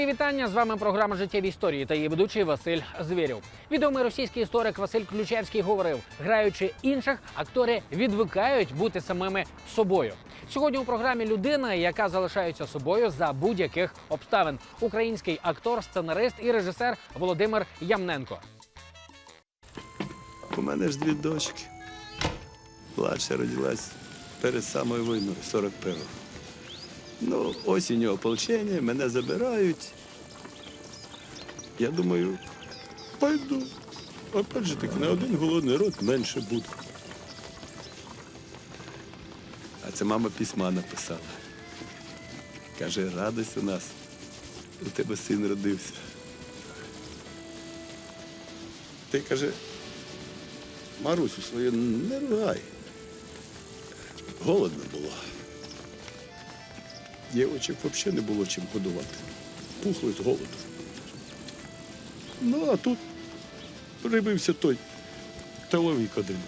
Мої вітання з вами програма Життєві історії та її ведучий Василь Звєрєв. Відомий російський історик Василь Ключевський говорив: граючи інших, актори відвикають бути самими собою. Сьогодні у програмі людина, яка залишається собою за будь-яких обставин. Український актор, сценарист і режисер Володимир Ямненко. У мене ж дві дочки. Младша родилась перед самою війною, 41-го. Ну, осінню ополчення, мене забирають. Я думаю, пойду. Опять же таки, на один голодний рот менше буде. А це мама письма написала. Каже, радость у нас. У тебе син родився. Ти каже, Марусю свою не ругай. Голодно було. Дівочок взагалі не було чим годувати. Пухли з голоду. Ну, а тут прибився той чоловік один.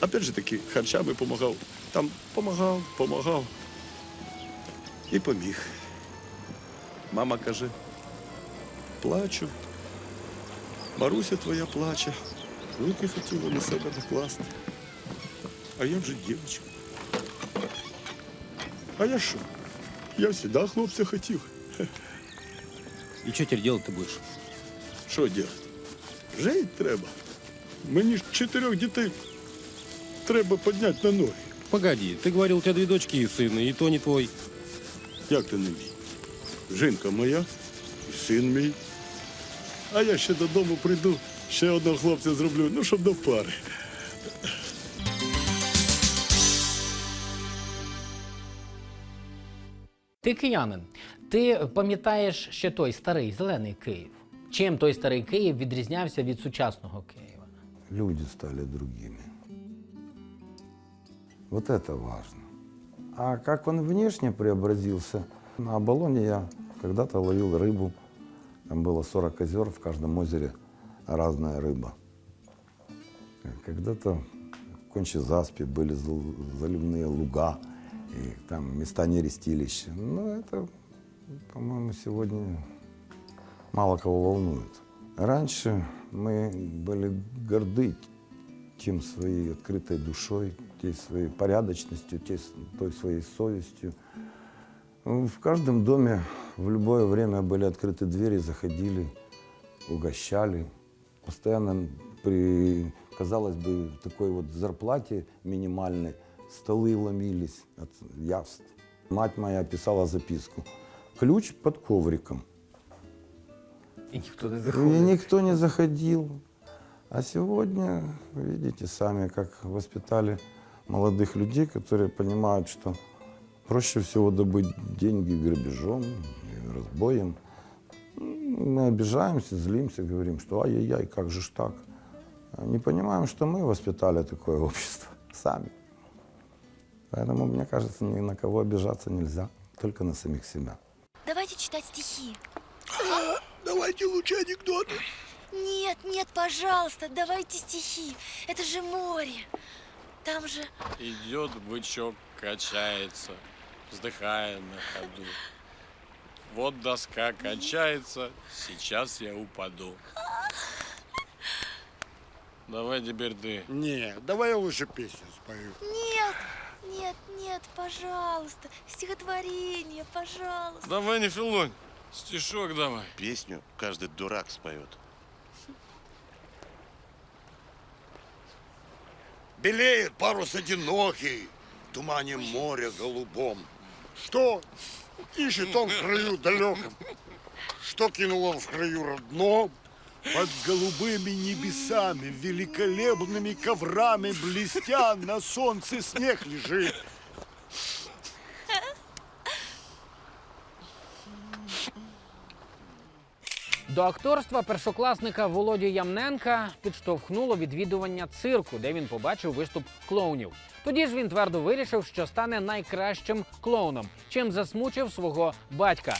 Опять же таки, харчами допомагав. Там помагав, помагав. І поміг. Мама каже, плачу. Маруся твоя плаче. Руки хотіла на себе накласти. А я вже дівчинка. А я що? Я завжди хлопця хотів. И что теперь делать ты будешь? Що робити? Жити треба. Мені ж чотирьох дітей треба підняти на ноги. Погоди, ты говорил, у тебя две дочки и сын, и то не твой. Як ти не мій? Жінка моя, і син мій. А я ще додому прийду, ще одного хлопця зроблю, ну, щоб до пари. Ти киянин. Ти пам'ятаєш ще той старий зелений Київ. Чим той старий Київ відрізнявся від сучасного Києва? люди стали другими. Вот это важно. А как он внешне преобразился? На Оболоне я когда-то ловил рыбу. Там было 40 озер, в каждом озере разная рыба. Когда-то в Кончезаспе были зал- заливные луга, И там места нерестилища. Но это, по-моему, сегодня мало кого волнует. Раньше мы были горды тем своей открытой душой, тей своей порядочностью, тей с- той своей совестью. Ну, В каждом доме в любое время были открыты двери, заходили, угощали. Постоянно при, казалось бы, такой вот зарплате минимальной столы ломились от явств. Мать моя писала записку. Ключ под ковриком. І ніхто не И никто не заходил. А сегодня, видите сами, как воспитали молодых людей, которые понимают, что проще всего добыть деньги грабежом, и разбоем. Мы обижаемся, злимся, говорим, что ай-яй-яй, как же ж так. Не понимаем, что мы воспитали такое общество сами. Поэтому, мне кажется, ни на кого обижаться нельзя, только на самих себя. Давайте читать стихи. Давайте лучше анекдоти. Нет, нет, пожалуйста, давайте стихи. Это же море. Там же... Идет бычок, качается, вздыхая на ходу. Вот доска качается, сейчас я упаду. Давай теперь ты. Не, давай я лучше песню спою. Нет, нет, нет, пожалуйста. Стихотворение, пожалуйста. Давай не филонь, стишок давай. Песню каждый дурак споет. Белеет парус одинокий, в тумане моря голубом. Что ищет он в краю далеком? Что кинул он в краю родном? Под голубыми небесами, великолепными коврами, блестя на солнце снег лежит. До акторства першокласника Володю Ямненка підштовхнуло відвідування цирку, де він побачив виступ клоунів. Тоді ж він твердо вирішив, що стане найкращим клоуном, чим засмучив свого батька.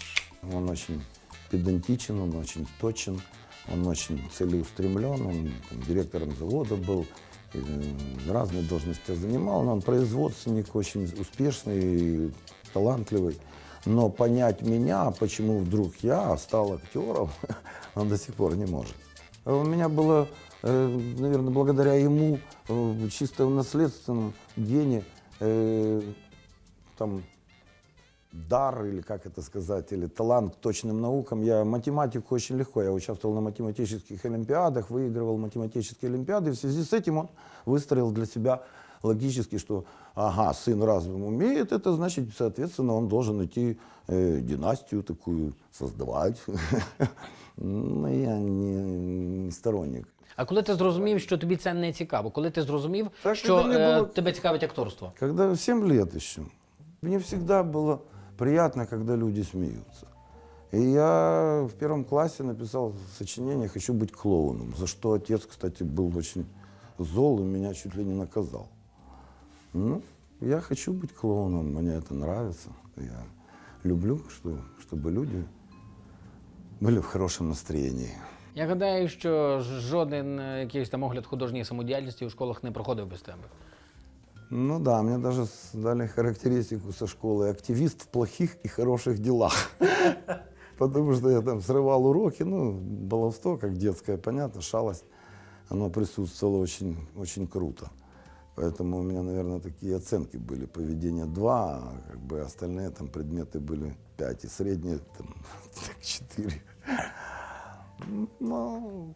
Он очень педантичен, он очень точен, он очень целеустремлен, он там, директором завода был, и, э, разные должности занимал, но он производственник очень успешный, и талантливый. Но понять меня, почему вдруг я стал актером, он до сих пор не может. А У меня было, наверное, благодаря ему, э, чисто в наследственном гене, э, там, дар, или как это сказать, или талант к точным наукам. Я математику очень легко, я участвовал на математических олимпиадах, выигрывал математические олимпиады. В связи с этим он выстроил для себя логически, что, ага, сын раз умеет, это значит, соответственно, он должен идти э, династию такую создавать. Но я не, не сторонник. А коли ти зрозумів, що тобі це не цікаво? Коли ти зрозумів, Так, що коли мені е, було- тебе цікавить акторство? Когда 7 лет еще, мне всегда было приятно, когда люди смеются. И я в первом классе написал сочинение «Хочу быть клоуном», за что отец, кстати, был очень зол и меня чуть ли не наказал. Ну, я хочу быть клоуном, мне это нравится. Я люблю, что, чтобы люди были в хорошем настроении. Я гадаю, що ж- жоден е, якийсь там огляд художньої самодіяльності у школах не проходив без тебе. Ну да, мне даже с- дали характеристику со школы «активист в плохих и хороших делах». Потому что я там срывал уроки, ну, баловство, как детское, понятно, шалость, оно присутствовало очень, очень круто. Поэтому у меня, наверное, такие оценки были. Поведение 2, а как бы остальные там предметы были 5, и средние там 4. Ну,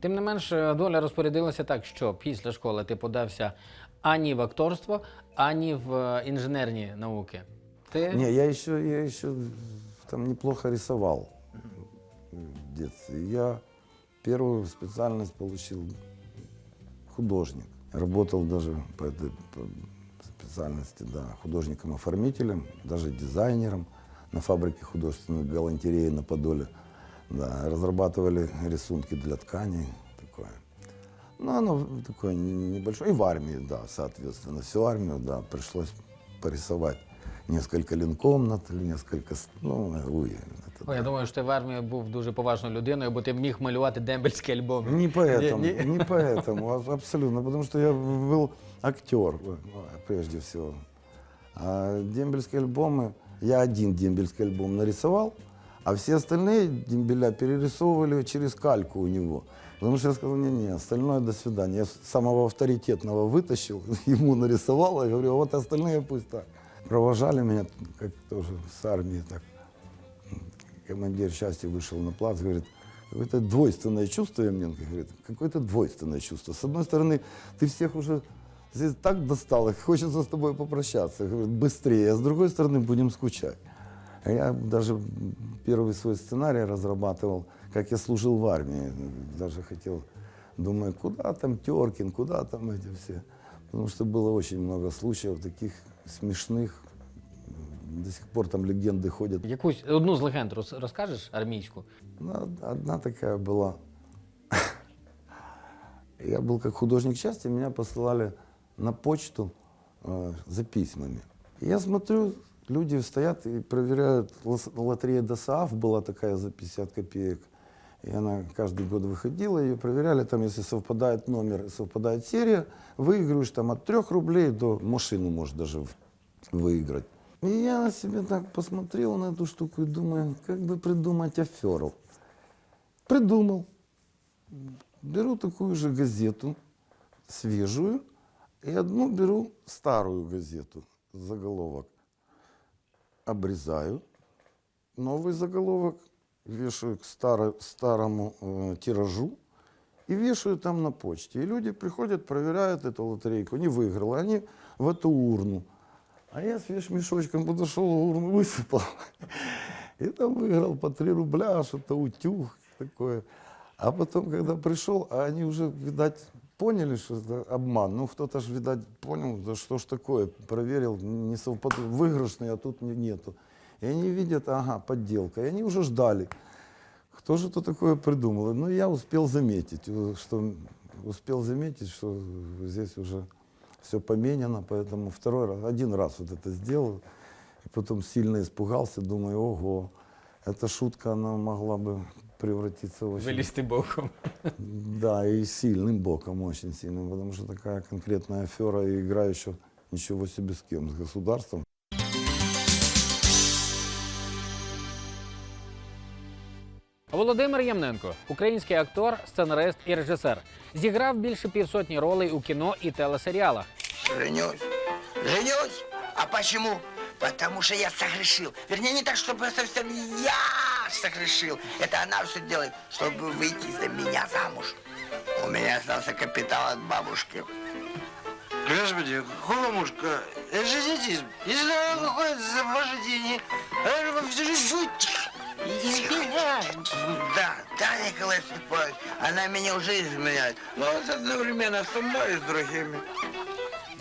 Тим не менш, е, доля розпорядилася так, що після школи ти подався ані в акторство, ані в е, інженерні науки. Ти Не, я еще, я еще там неплохо рисовал в детстве. Я первую специальность получил художник. Работал даже по этой по специальности, да, художником-оформителем, даже дизайнером на фабрике художественной галантереи на Подоле. Да, разрабатывали рисунки для тканей. Ну, оно такое небольшое. И в армии, да, соответственно. Всю армию, да, пришлось порисовать несколько линкомнат, несколько, с- ну, уй, это, Ой, я думаю, що ти в армії був дуже поважною людиною, бо ти міг малювати дембельський альбом. Не поэтому, Не- не- не поэтому, а- абсолютно, потому что я был актер, э, прежде всего. А дембельские альбомы, я один дембельский альбом нарисовал, а все остальные дембеля перерисовывали через кальку у него. Потому что я сказал, не-не, остальное до свидания. Я самого авторитетного вытащил, ему нарисовал, и говорю, а вот остальные пусть так. Провожали меня, как тоже с армии так. Командир части вышел на плац, говорит, какое-то двойственное чувство, он говорит, какое-то двойственное чувство. С одной стороны, ты всех уже здесь так достал, хочется с тобой попрощаться, говорит, быстрее, а с другой стороны, будем скучать. А я даже первый свой сценарий разрабатывал, как я служил в армии. Даже хотел, думаю, куда там Теркин, куда там эти все. Потому что было очень много случаев таких смешных. До сих пор там легенды ходят. Якусь одну з легенд роз- розкажеш армійську? Ну, од- одна такая была. Я был как художник части, меня посылали на почту э, за письмами. И я смотрю, люди стоят и проверяют, лос- лотерея ДОСААФ была такая за 50 копеек. И она каждый год выходила, ее проверяли, там, если совпадает номер совпадает серия, выигрываешь там от 3 рублей до машину можешь даже выиграть. И я на себя так посмотрел на эту штуку и думаю, как бы придумать аферу. Придумал. Беру такую же газету, свежую, и одну беру старую газету, заголовок. Обрезаю новый заголовок, вешаю к старо- старому э, тиражу и вешаю там на почте. И люди приходят, проверяют эту лотерейку, не выиграл, они в эту урну. А я с вещмешочком подошел, урну высыпал. И там выиграл по 3 рубля, что-то утюг такое. А потом, когда пришел, а они уже, видать, поняли, что это обман. Ну, кто-то же, видать, понял, да что ж такое, проверил, не совпадает, выигрышный, а тут не- нету. И они видят, ага, подделка. И они уже ждали. Кто же это такое придумал? Ну, я успел заметить, э, что успел заметить, что здесь уже все поменяно, поэтому второй раз, один раз вот это сделал, и потом сильно испугался, думаю, ого, эта шутка, она могла бы превратиться в очень... Вилізти боком. Да, и сильным боком, очень сильным, потому что такая конкретная афера и игра еще ничего себе с кем, с государством. Володимир Ємненко, український актор, сценарист і режисер, зіграв більше півсотні ролей у кіно і телесеріалах. Женюсь. Женюсь? А почему? Потому что я согрешил. Вернее, не так, чтобы совсем я согрешил. Это она все делает, чтобы выйти за меня замуж. У меня остался капитал от бабушки. Господи, холомушка, это же идиотизм. Если она выходит за ваши деньги, она же вам всю жизнь изменять. Да, да, Николай Степанович, она меня уже изменяет. Но вот одновременно со мной и с другими.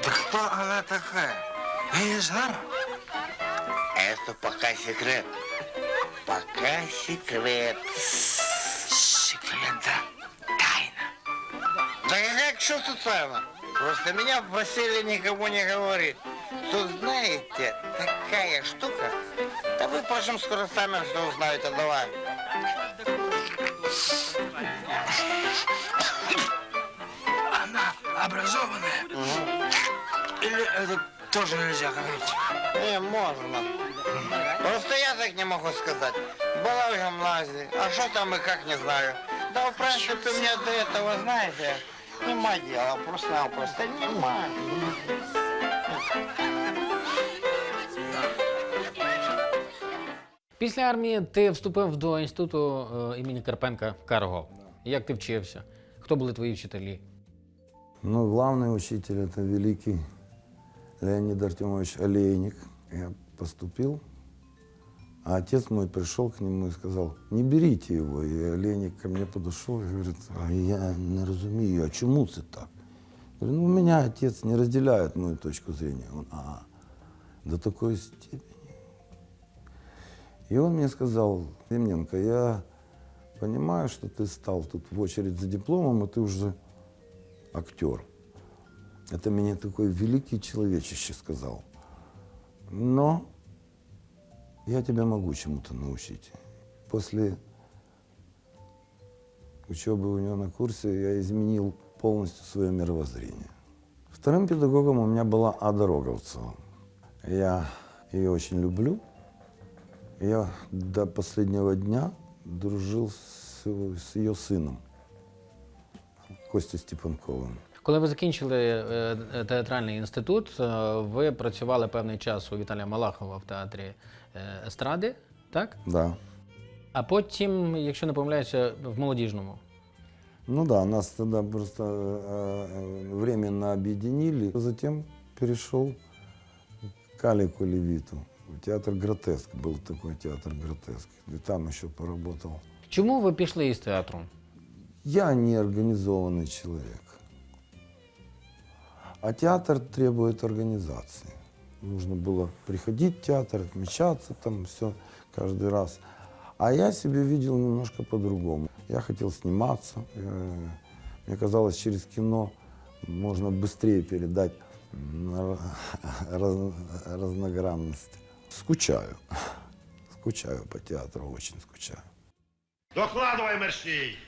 Да кто она такая? Я не знаю. Это пока секрет. Пока секрет. Секрет, да? Тайна. Да как что тут тайна? Просто меня просили никому не говорить. Тут, знаете, такая штука. Да вы, впрочем, скоро сами все узнаете. Давай. Она образованная? Или это тоже нельзя говорить? Не, можно. Просто я так не могу сказать. Была в гимназии. А что там и как, не знаю. Да, в принципе, мне до этого, знаете, нема дела. Просто-напросто нема. Після армії ти вступив до інституту е, імені Карпенка Карго. Як ти вчився? Хто були твої вчителі? Ну, главный учитель – это великий Леонид Артемович Олейник. Я поступил, а отец мой пришел к нему и сказал, не берите его. И Олейник ко мне подошел и говорит, а я не разумею, а чему це так? Я говорю, ну, у меня отец не разделяет мою точку зрения. Он, а, до такой степени. И он мне сказал, Емненко, я понимаю, что ты стал тут в очередь за дипломом, и ты уже актер. Это мне такой великий человечище сказал. Но я тебя могу чему-то научить. После учебы у него на курсе я изменил полностью свое мировоззрение. Вторым педагогом у меня была Ада Роговцева. Я ее очень люблю. Я до последнего дня дружил с, с ее сыном, Костей Степанковым. Коли ви закінчили е, е, театральний інститут, е, ви працювали певний час у Віталія Малахова в театрі е, естради, так? Да. А потім, якщо не помиляюся, в молодіжному. Ну да, нас тогда просто э, э, временно объединили. Затем перешел к Алику Левиту. Театр «Гротеск» был такой театр «Гротеск». И там еще поработал. Чому ви пішли із театру? Я не организованный человек. А театр требует организации. Нужно было приходить в театр, отмечаться там все каждый раз. А я себе видел немножко по-другому. Я хотел сниматься. э, Мне казалось, через кино можно быстрее передать м, ра- раз- разногранность. Скучаю. Скучаю по театру, очень скучаю. Докладывай, мерщій.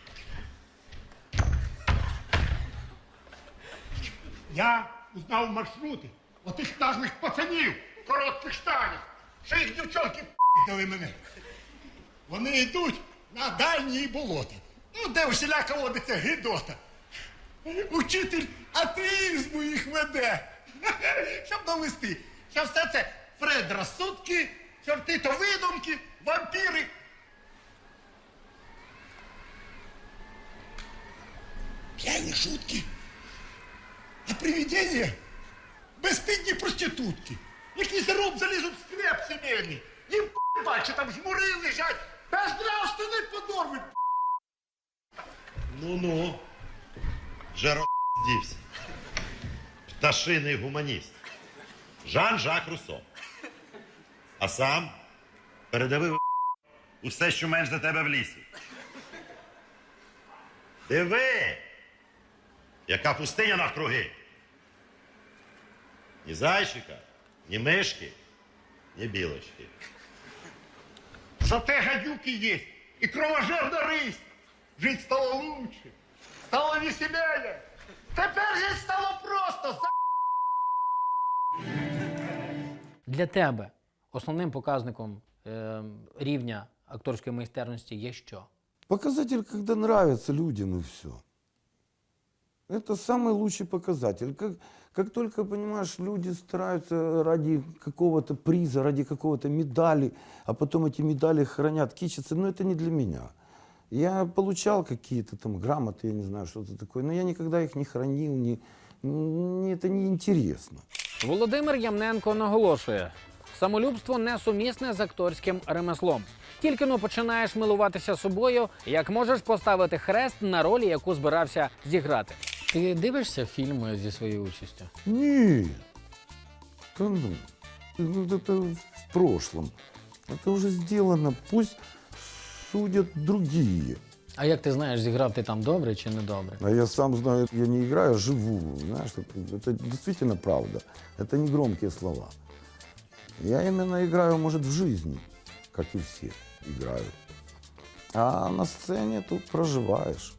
Я узнав маршрути отих наглих пацанів в коротких штанях, що їх дівчонки дали мене. Вони йдуть на дальні болота. Ну, де усіляка водиться гидота. Учитель атеїзму їх веде. Щоб довести, що все це предрассудки, чорти то видумки, вампіри. Пьяні шутки. А привидення безпідні проститутки, які за роб залізуть в склеп сімейний. Їм бачу, там жмури лежать, безнравственний подорви. Ну-ну. Жеро дівся. Пташиний гуманіст. Жан-Жак Руссо. А сам передавив усе, що менш за тебе в лісі. Диви, яка пустиня навкруги. Ні зайчика, ні мишки, ні білочки. Зате гадюки є і кровожерна рись. Жить стало лучше, стало веселее. Тепер же стало просто. Для тебе основним показником е, рівня акторської майстерності є що? Показатель, когда нравится людям и все. Это самый лучший показатель. Как, как только, понимаешь, люди стараются ради какого-то приза, ради какого-то медали, а потом эти медали хранят, кичатся, но это не для меня. Я получал какие-то там грамоты, я не знаю, что-то такое, но я никогда их не хранил, не, мне это не интересно. Володимир Ямненко наголошує: самолюбство несумісне з акторським ремеслом. Тільки но починаєш милуватися собою, як можеш поставити хрест на ролі, яку збирався зіграти. Ти дивишся фільми зі своєю участю? Нет. Да ну, ну, это в прошлом. Это уже сделано. Пусть судят другие. А як ти знаєш, зіграв ти там добре чи не добре? А я сам знаю, я не играю, а живу. Знаешь, это, это действительно правда. Это не громкие слова. Я именно играю, может, в жизни, как и все играют. А на сцене тут проживаешь.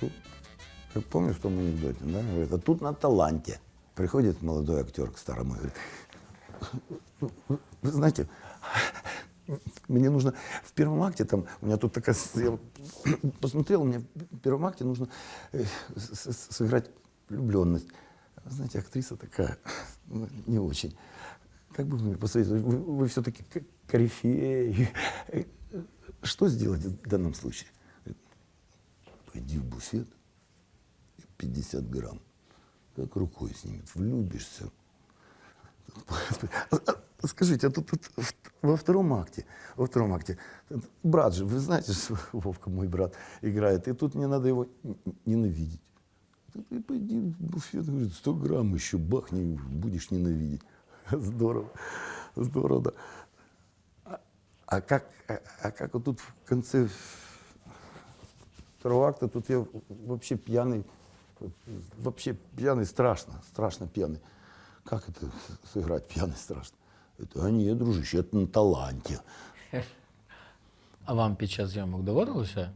Тут, как помнишь в том анекдоте, да? Говорит, а тут на таланте. Приходит молодой актер к старому и говорит, «Вы- знаете, мне нужно в первом акте, там, у меня тут такая, я посмотрел, мне в первом акте нужно э, сыграть влюбленность. Знаете, актриса такая, ну, не очень. Как бы вы мне посоветовали, вы, все-таки корифей. Что сделать в данном случае? Пойди в буфет, и 50 грамм, как рукой снимет, влюбишься. Скажите, а тут, тут во втором акте, во втором акте, брат же, вы знаете, что Вовка, мой брат, играет, и тут мне надо его ненавидеть. Ты пойди в буфет, говорит, 100 грамм еще бахни, будешь ненавидеть. Здорово, здорово, да. А, а как, а, а как вот тут в конце второго акта, тут я вообще пьяный, вообще пьяный страшно, страшно пьяный. Как это сыграть пьяный страшно? Это, а нет, дружище, это на таланте. А вам під час зйомок доводилося?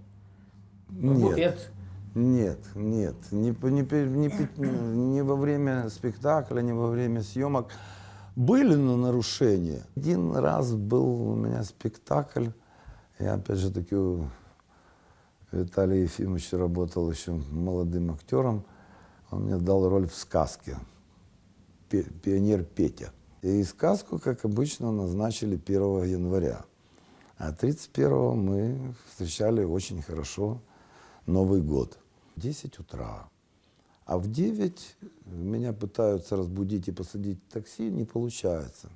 Нет. Нет, нет, не, не, не, не во время спектакля, не во время съемок. Были но нарушения. Один раз был у меня спектакль, я опять же таки у Виталия Ефимовича работал еще молодым актером. Он мне дал роль в сказке «Пе- «Пионер Петя». И сказку, как обычно, назначили 1 января. А 31 мы встречали очень хорошо Новый год. 10 утра. А в 9 меня пытаются разбудить и посадить в такси, не получается.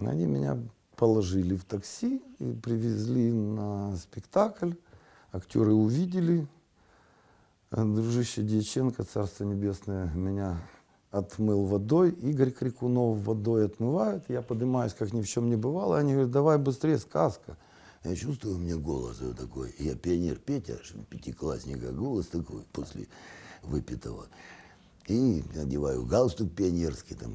Они меня положили в такси и привезли на спектакль. Актеры увидели. Дружище Дьяченко, Царство Небесное, меня отмыл водой. Игорь Крикунов водой отмывает. Я поднимаюсь, как ни в чем не бывало. Они говорят, давай быстрее, сказка. Я чувствую, у меня голос такой. Я пионер Петя, пятиклассника, голос такой после выпитого. И одеваю галстук пионерский, там,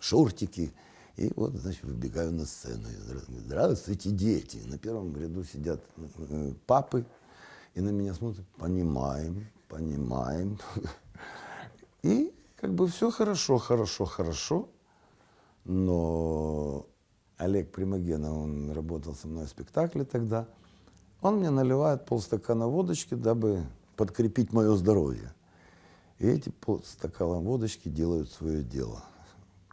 шортики. И вот, значит, выбегаю на сцену. И здра- Здравствуйте, дети. На первом ряду сидят э, папы и на меня смотрят. Понимаем, понимаем. И как бы все хорошо, хорошо, хорошо. Но Олег Примагена, он работал со мной в спектакле тогда, он мне наливает полстакана водочки, дабы подкрепить мое здоровье. И эти полстакана водочки делают свое дело.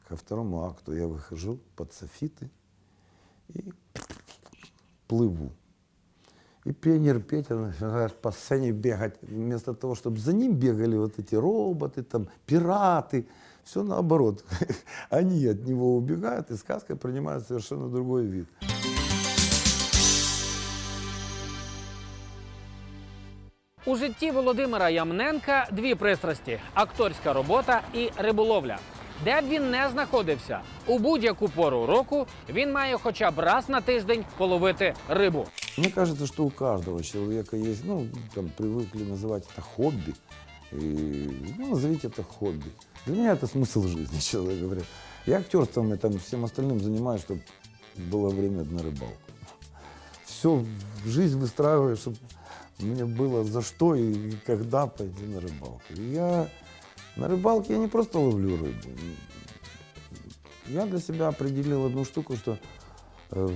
Ко второму акту я выхожу под софиты и плыву. И пионер Петя начинает по сцене бегать. Вместо того, чтобы за ним бегали вот эти роботы, там, пираты, все наоборот. Они от него убегают, и сказка принимает совершенно другой вид. У житті Володимира Ямненка дві пристрасті: акторська робота і риболовля. Де б він не знаходився, у будь-яку пору року він має хоча б раз на тиждень половити рибу. Мне кажется, что у каждого человека есть, ну, там привыкли называть это хобби. И, ну, назовите это хобби. Для меня это смысл жизни, честно говоря. Я актерством и там всем остальным занимаюсь, чтобы было время на рыбалку. Все в жизнь выстраиваю, чтобы мне было за что и когда пойти на рыбалку. И я на рыбалке я не просто ловлю рыбу. Я для себя определил одну штуку, что э,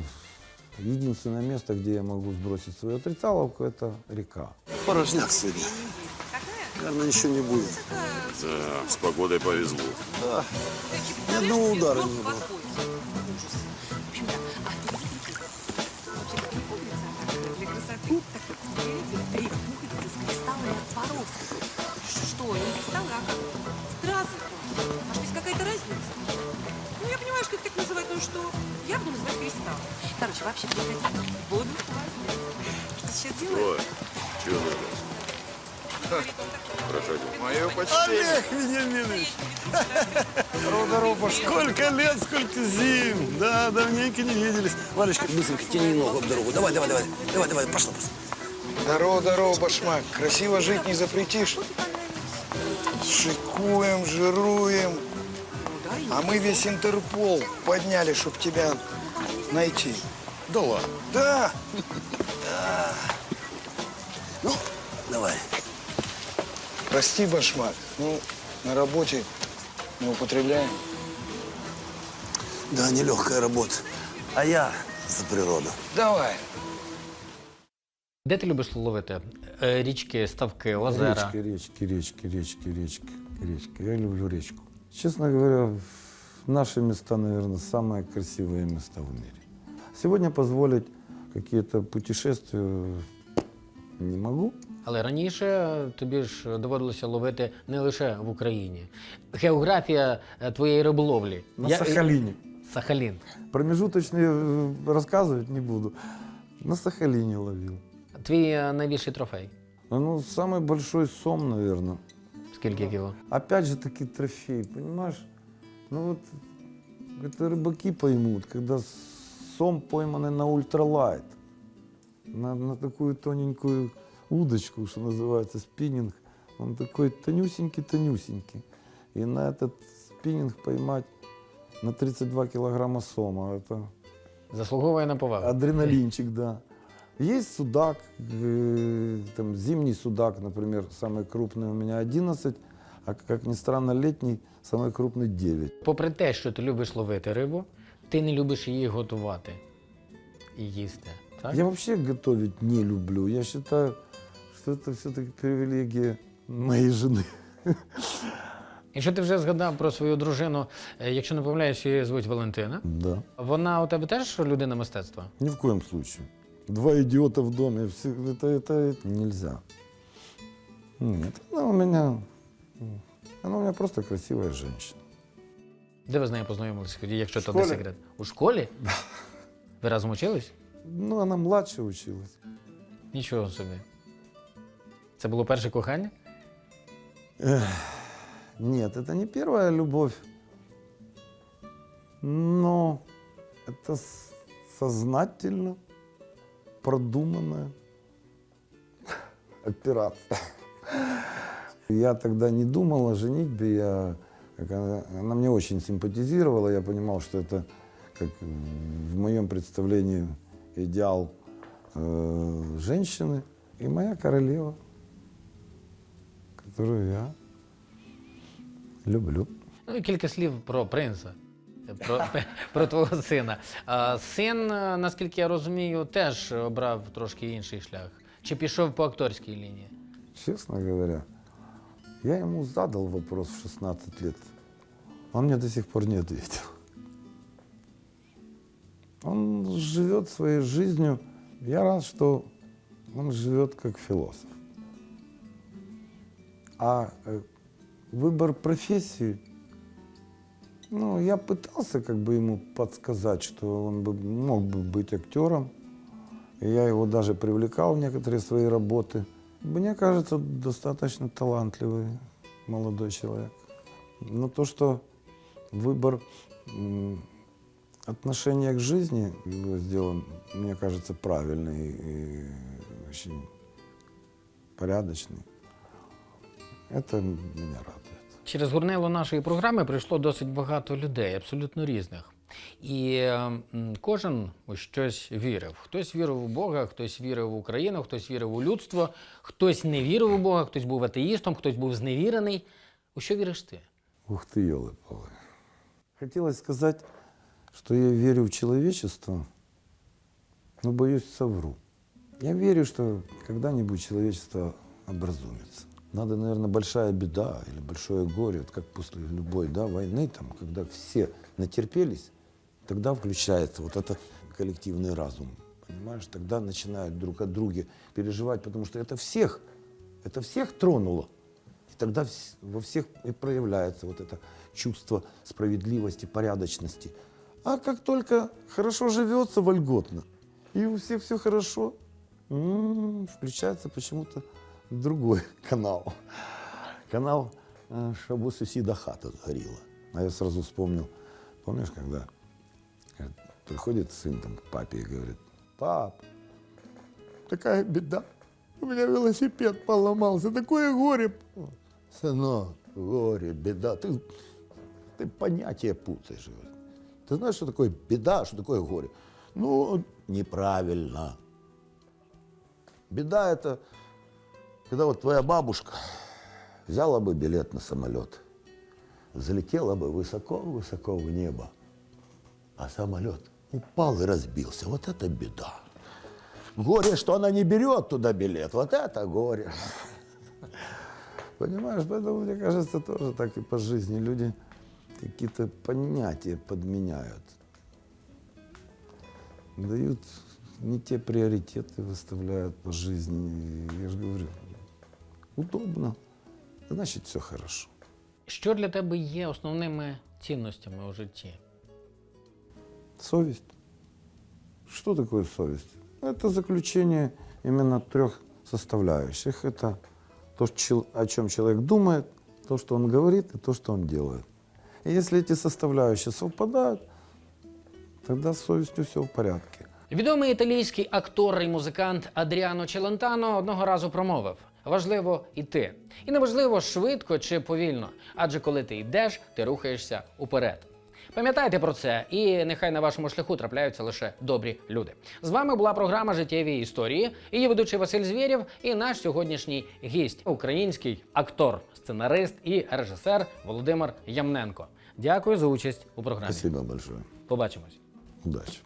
Единственное место, где я могу сбросить свою отрицаловку, это река. Порожняк сегодня. Наверное, ничего не будет. Да, с погодой повезло. Да. Ни одного удара не было. Что, не кристаллы, а как? Здравствуйте. Может, есть какая-то разница? Ну, я понимаю, что это так называют, ну что? Я буду называть кристалл. Короче, вообще, я хотите воду Что сейчас делаешь? Ой, чего надо? Проходи. Мое почтение. Олег Вениаминович. Сколько лет, сколько зим. Да, давненько не виделись. Валечка, быстренько тяни ногу об дорогу. Давай, давай, давай. Давай, давай, пошла, пошла. Здорово, здорово, башмак. Красиво жить не запретишь. Шикуем, жируем. А мы весь Интерпол подняли, чтобы тебя найти. Да ладно. Да. Ну, давай. Прости, башмак. Ну, на работе не употребляем. Да, нелегкая работа. А я за природу. Давай. Де ти любиш ловити? Е, Річки, ставки, озера. Речки, речки, речки, речки, речки, речки. Я люблю речку. Честно говоря, наши места, наверное, самые красивые места в мире. Сегодня позволить какие-то путешествия не могу. Але раніше тобі ж доводилося ловити не лише в Україні. Географія е, твоєї риболовлі. На Я- Сахалине. Сахалін. Промежуточные э, рассказывать не буду. На Сахалине ловил. Твій е, найбільший трофей. Ну, самый большой сом, наверное. Скільки кіло? Опять же таки трофей, понимаешь? Ну вот это рыбаки поймут, когда сом пойманный на ультралайт, на, на такую тоненькую удочку, что называется спиннинг, он такой тонюсенький-тонюсенький. И на этот спиннинг поймать на 32 килограмма сома, это Заслуговує на повагу. адреналинчик, да. Есть судак, э, там зимний судак, например, самый крупный у меня 11, а как ни странно, летний самый крупный 9. Попри те, що ти любиш ловити рибу, ти не любиш її готувати і їсти. Так? Я вообще готовить не люблю. Я считаю, что это все-таки привилегия моей жены. Якщо ти вже згадав про свою дружину, е, якщо не помиляюсь, її звуть Валентина. Да. Вона у тебе теж людина мистецтва? Ни в коем случае. Два идиота в доме, все- это, это, это нельзя. Нет, она у меня, она у меня просто красивая женщина. Де ви з нею познайомилися, якщо В то не школі. секрет? У школі? Ви разом учились? Ну, она младше училась. Нічого собі. Це було перше кохання? Эх, Нет, это не первая любовь. Но это с- сознательно продуманная операция. Я тогда не думал о женитьбе, я, как она, она мне очень симпатизировала, я понимал, что это, как в моем представлении, идеал э, женщины и моя королева, которую я люблю. Ну і кілька слів про принца, про, про твого сина. Син, е, наскільки я розумію, теж обрав трошки інший шлях. Чи пішов по акторській лінії? Честно говоря, я ему задал вопрос в 16 лет. Он мне до сих пор не ответил. Он живет своей жизнью. Я рад, что он живет как философ. А э, выбор профессии, ну, я пытался как бы ему подсказать, что он бы мог бы быть актером. И я его даже привлекал в некоторые свои работы. Мне кажется, достаточно талантливый молодой человек. Но то, что выбор отношения к жизни сделан, мне кажется, правильный и очень порядочный. Это меня радует. Через горнило нашої програми прийшло досить багато людей, абсолютно різних. І е, м, кожен у щось вірив. Хтось вірив у Бога, хтось вірив в Україну, хтось вірив у людство, хтось не вірив у Бога, хтось був атеїстом, хтось був зневірений. У що віриш ти? Ух ты, елы-палы. Хотелось сказать, что я верю в человечество, но боюсь совру. Я верю, что когда-нибудь человечество образумится. Надо, наверное, большая беда или большое горе, вот как после любой да, войны, там, когда все натерпелись, тогда включается вот это коллективный разум. Понимаешь, тогда начинают друг о друге переживать, потому что это всех, это всех тронуло. И тогда во всех и проявляется вот это чувство справедливости, порядочности. А как только хорошо живется вольготно, и у всех все хорошо, м, включается почему-то другой канал. Канал э, «Чтобы у сусіда хата сгорела». А я сразу вспомнил, помнишь, когда э, приходит сын там, к папе и говорит, пап, такая беда, у меня велосипед поломался, такое горе. Сынок, горе, беда, ты, ты понятия путаешь. Ты знаешь, что такое беда, что такое горе? Ну, неправильно. Беда это, когда вот твоя бабушка взяла бы билет на самолет, залетела бы высоко-высоко в небо, а самолет упал и разбился. Вот это беда. Горе, что она не берет туда билет. Вот это горе. Понимаешь, поэтому, мне кажется, тоже так и по жизни люди какие-то понятия подменяют. Дают не те приоритеты, выставляют по жизни. Я же говорю, удобно, значит, все хорошо. Що для тебе є основними цінностями у житті? Совесть. Что такое совесть? Это заключение именно трех составляющих. Это то, чел- о чем человек думает, то, что он говорит, и то, что он делает. И если эти составляющие совпадают, тогда с совестью все в порядке. Відомий італійський актор і музикант Адріано Челентано одного разу промовив: важливо йти. І не важливо швидко чи повільно, адже коли ти йдеш, ти рухаєшся уперед. Пам'ятайте про це, і нехай на вашому шляху трапляються лише добрі люди. З вами була програма Життєві історії. Її ведучий Василь Звєрєв і наш сьогоднішній гість, український актор, сценарист і режисер Володимир Ямненко. Дякую за участь у програмі. Спасибо большое. Побачимось. Удачи.